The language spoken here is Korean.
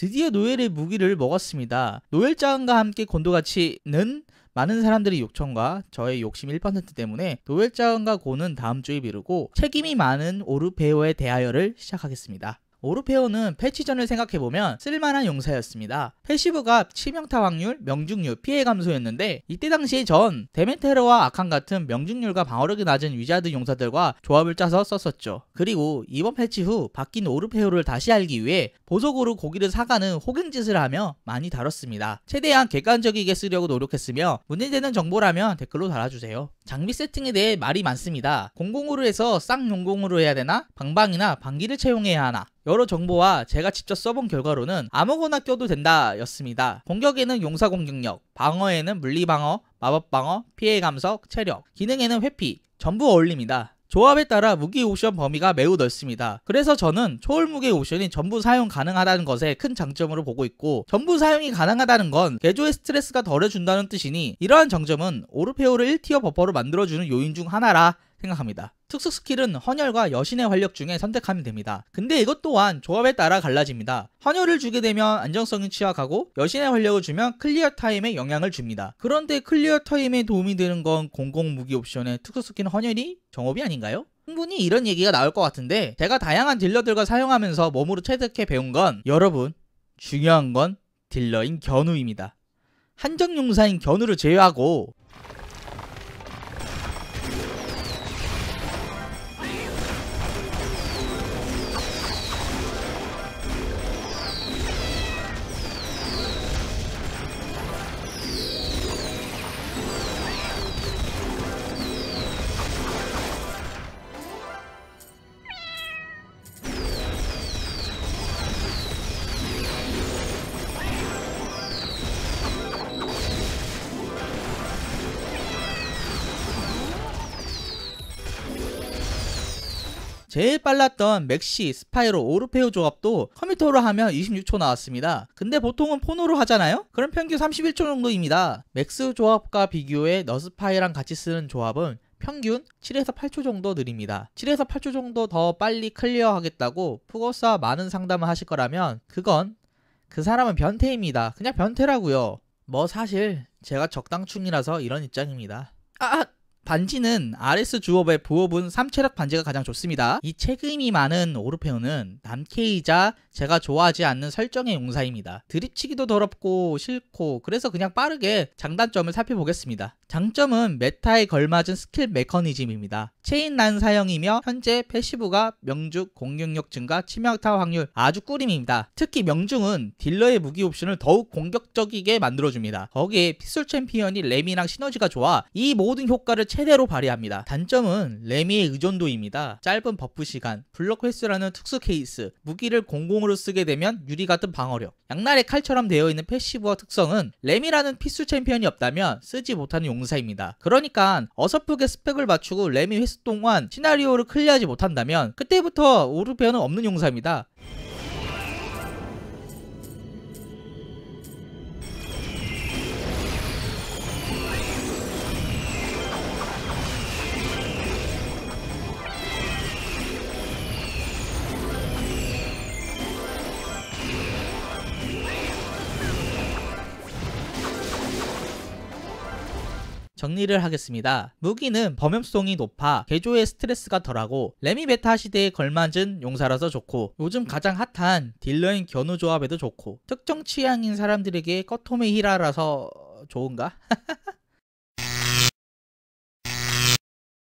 드디어 노엘의 무기를 먹었습니다. 노엘장과 함께 곤도가치는 많은 사람들의 요청과 저의 욕심 1% 때문에 노엘자은과 고는 다음 주에 미루고 책임이 많은 오르페오에 대하여를 시작하겠습니다. 오르페오는 패치전을 생각해보면 쓸만한 용사였습니다. 패시브가 치명타 확률, 명중률, 피해 감소였는데 이때 당시에 전 데메테르와 아칸 같은 명중률과 방어력이 낮은 위자드 용사들과 조합을 짜서 썼었죠. 그리고 이번 패치 후 바뀐 오르페오를 다시 알기 위해 보석으로 고기를 사가는 호갱짓을 하며 많이 다뤘습니다. 최대한 객관적이게 쓰려고 노력했으며 문제되는 정보라면 댓글로 달아주세요. 장비 세팅에 대해 말이 많습니다. 공공으로 해서 쌍용공으로 해야 되나? 방방이나 방기를 채용해야 하나? 여러 정보와 제가 직접 써본 결과로는 아무거나 껴도 된다 였습니다. 공격에는 용사 공격력, 방어에는 물리 방어, 마법 방어, 피해 감석, 체력, 기능에는 회피, 전부 어울립니다. 조합에 따라 무기 옵션 범위가 매우 넓습니다. 그래서 저는 초월 무기 옵션이 전부 사용 가능하다는 것에 큰 장점으로 보고 있고 전부 사용이 가능하다는 건 개조의 스트레스가 덜해준다는 뜻이니 이러한 정점은 오르페오를 1티어 버퍼로 만들어주는 요인 중 하나라 생각합니다. 특수 스킬은 헌혈과 여신의 활력 중에 선택하면 됩니다. 근데 이것 또한 조합에 따라 갈라집니다. 헌혈을 주게 되면 안정성이 취약하고 여신의 활력을 주면 클리어 타임에 영향을 줍니다. 그런데 클리어 타임에 도움이 되는 건 공공 무기 옵션의 특수 스킬 헌혈이 정업이 아닌가요? 충분히 이런 얘기가 나올 것 같은데 제가 다양한 딜러들과 사용하면서 몸으로 체득해 배운 건 여러분 중요한 건 딜러인 견우입니다. 한정 용사인 견우를 제외하고 제일 빨랐던 맥시, 스파이로, 오르페오 조합도 컴퓨터로 하면 26초 나왔습니다. 근데 보통은 폰으로 하잖아요? 그럼 평균 31초 정도입니다. 맥스 조합과 비교해 너스파이랑 같이 쓰는 조합은 평균 7에서 8초 정도 느립니다. 7에서 8초 정도 더 빨리 클리어 하겠다고 푸거스와 많은 상담을 하실 거라면 그건 그 사람은 변태입니다. 그냥 변태라고요. 뭐 사실 제가 적당충이라서 이런 입장입니다. 아! 아! 반지는 RS 주업의 부업은 3체력 반지가 가장 좋습니다. 이 책임이 많은 오르페오는 남케이자 제가 좋아하지 않는 설정의 용사입니다. 드립치기도 더럽고 싫고 그래서 그냥 빠르게 장단점을 살펴보겠습니다. 장점은 메타에 걸맞은 스킬 메커니즘입니다. 체인 난 사형이며 현재 패시브가 명중, 공격력 증가, 치명타 확률 아주 꿀임입니다. 특히 명중은 딜러의 무기 옵션을 더욱 공격적이게 만들어줍니다. 거기에 피술 챔피언이 레미랑 시너지가 좋아 이 모든 효과를 최대로 발휘합니다. 단점은 레미의 의존도입니다. 짧은 버프 시간, 블록 횟수라는 특수 케이스, 무기를 공공으로 쓰게 되면 유리 같은 방어력, 양날의 칼처럼 되어 있는 패시브와 특성은 레미라는 피술 챔피언이 없다면 쓰지 못하는 용사입니다. 그러니까 어설프게 스펙을 맞추고 레미 횟수 동안 시나리오를 클리어하지 못한다면 그때부터 오르페어는 없는 용사입니다. 정리를 하겠습니다. 무기는 범용성이 높아 개조의 스트레스가 덜하고 레미 베타 시대에 걸맞은 용사라서 좋고 요즘 가장 핫한 딜러인 견우 조합에도 좋고 특정 취향인 사람들에게 꺼토메 히라라서 좋은가?